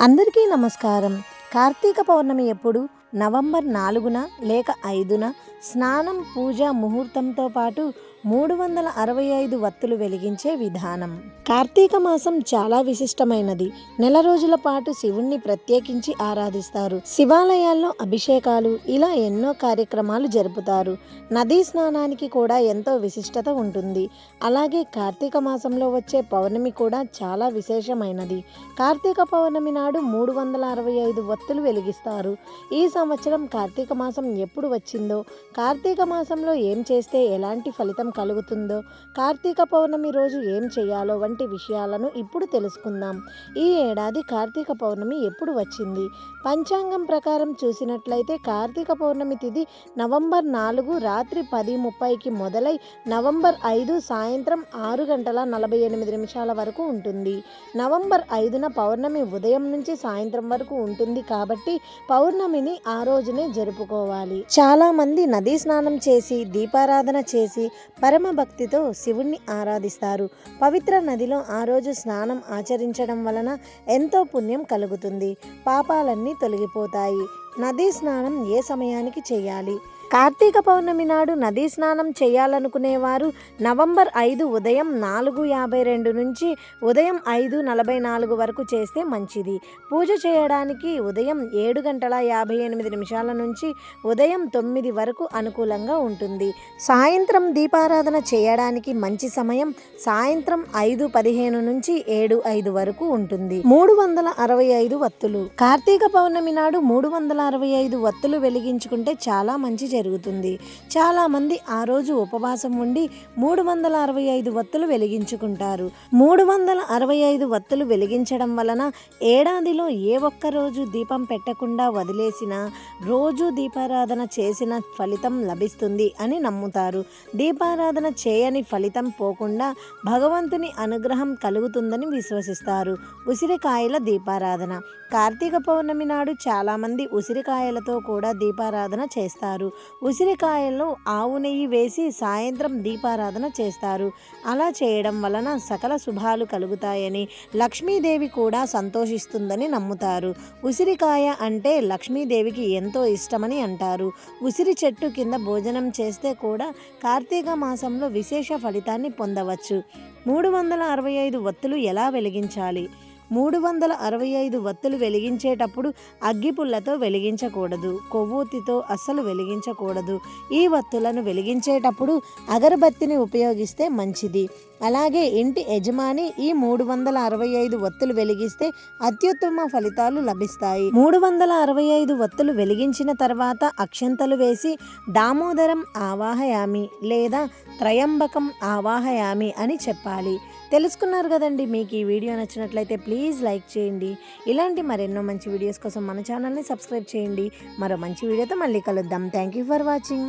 అందరికీ నమస్కారం. కార్తీక పౌర్ణమి ఎప్పుడు? నవంబర్ నాలుగున లేక ఐదున? స్నానం పూజ ముహూర్తంతో పాటు మూడు వందల అరవై ఐదు వత్తులు వెలిగించే విధానం. కార్తీక మాసం చాలా విశిష్టమైనది. నెల రోజుల పాటు శివుణ్ణి ప్రత్యేకించి ఆరాధిస్తారు. శివాలయాల్లో అభిషేకాలు ఇలా ఎన్నో కార్యక్రమాలు జరుపుతారు. నదీ స్నానానికి కూడా ఎంతో విశిష్టత ఉంటుంది. అలాగే కార్తీక మాసంలో వచ్చే పౌర్ణమి కూడా చాలా విశేషమైనది. కార్తీక పౌర్ణమి నాడు మూడు వందల అరవై ఐదు వత్తులు వెలిగిస్తారు. ఈ సంవత్సరం కార్తీక మాసం ఎప్పుడు వచ్చిందో కార్తీక మాసంలో ఏం చేస్తే ఎలాంటి ఫలితం కలుగుతుందో కార్తీక పౌర్ణమి రోజు ఏం చేయాలో వంటి విషయాలను ఇప్పుడు తెలుసుకుందాం. ఈ ఏడాది కార్తీక పౌర్ణమి ఎప్పుడు వచ్చింది? పంచాంగం ప్రకారం చూసినట్లయితే కార్తీక పౌర్ణమి తిథి నవంబర్ నాలుగు రాత్రి పది ముప్పైకి మొదలై నవంబర్ ఐదు సాయంత్రం ఆరు గంటల నలభై ఎనిమిది నిమిషాల వరకు ఉంటుంది. నవంబర్ ఐదున పౌర్ణమి ఉదయం నుంచి సాయంత్రం వరకు ఉంటుంది కాబట్టి పౌర్ణమిని ఆ రోజునే జరుపుకోవాలి. చాలామంది నదీ స్నానం చేసి దీపారాధన చేసి పరమభక్తితో శివుణ్ణి ఆరాధిస్తారు. పవిత్ర నదిలో ఆ రోజు స్నానం ఆచరించడం వలన ఎంతో పుణ్యం కలుగుతుంది. పాపాలన్నీ తొలగిపోతాయి. నదీ స్నానం ఏ సమయానికి చేయాలి? కార్తీక పౌర్ణమి నాడు నదీ స్నానం చేయాలనుకునేవారు నవంబర్ ఐదు ఉదయం నాలుగు యాభై రెండు నుంచి ఉదయం ఐదు నలభై నాలుగు వరకు చేస్తే మంచిది. పూజ చేయడానికి ఉదయం ఏడు గంటల యాభై ఎనిమిది నిమిషాల నుంచి ఉదయం తొమ్మిది వరకు అనుకూలంగా ఉంటుంది. సాయంత్రం దీపారాధన చేయడానికి మంచి సమయం సాయంత్రం ఐదు పదిహేను నుంచి ఏడు ఐదు వరకు ఉంటుంది. మూడు వందల అరవై ఐదు వత్తులు. కార్తీక పౌర్ణమి నాడు మూడు వందల అరవై ఐదు వత్తులు వెలిగించుకుంటే చాలా మంచి జరుగుతుంది. చాలామంది ఆ రోజు ఉపవాసం ఉండి మూడు వందల అరవై ఐదు వత్తులు వెలిగించుకుంటారు. మూడు వందల అరవై ఐదు వత్తులు వెలిగించడం వలన ఏడాదిలో ఏ ఒక్క రోజు దీపం పెట్టకుండా వదిలేసినా రోజు దీపారాధన చేసిన ఫలితం లభిస్తుంది అని నమ్ముతారు. దీపారాధన చేయని ఫలితం పోకుండా భగవంతుని అనుగ్రహం కలుగుతుందని విశ్వసిస్తారు. ఉసిరికాయల దీపారాధన. కార్తీక పౌర్ణమి నాడు చాలామంది ఉసిరికాయలతో కూడా దీపారాధన చేస్తారు. ఉసిరికాయల్లో ఆవు నెయ్యి వేసి సాయంత్రం దీపారాధన చేస్తారు. అలా చేయడం వలన సకల శుభాలు కలుగుతాయని లక్ష్మీదేవి కూడా సంతోషిస్తుందని నమ్ముతారు. ఉసిరికాయ అంటే లక్ష్మీదేవికి ఎంతో ఇష్టమని అంటారు. ఉసిరి చెట్టు కింద భోజనం చేస్తే కూడా కార్తీక మాసంలో విశేష ఫలితాన్ని పొందవచ్చు. మూడు వందల అరవై ఐదు వత్తులు ఎలా వెలిగించాలి? మూడు వందల అరవై ఐదు వత్తులు వెలిగించేటప్పుడు అగ్గిపుల్లతో వెలిగించకూడదు కొవ్వొత్తితో అస్సలు వెలిగించకూడదు. ఈ వత్తులను వెలిగించేటప్పుడు అగరబత్తిని ఉపయోగిస్తే మంచిది. అలాగే ఇంటి యజమాని ఈ మూడు వందల అరవై ఐదు వత్తులు వెలిగిస్తే అత్యుత్తమ ఫలితాలు లభిస్తాయి. మూడు వందల అరవై ఐదు వత్తులు వెలిగించిన తర్వాత అక్షంతలు వేసి దామోదరం ఆవాహయామి లేదా త్రయంబకం ఆవాహయామి అని చెప్పాలి. తెలుసుకున్నారు కదండి మీకు ఈ వీడియో నచ్చినట్లయితే ప్లీజ్ ప్లీజ్ లైక్ చేయండి. ఇలాంటి మరెన్నో మంచి వీడియోస్ కోసం మన ఛానల్ని సబ్స్క్రైబ్ చేయండి. మరో మంచి వీడియోతో మళ్ళీ కలుద్దాం. Thank you for watching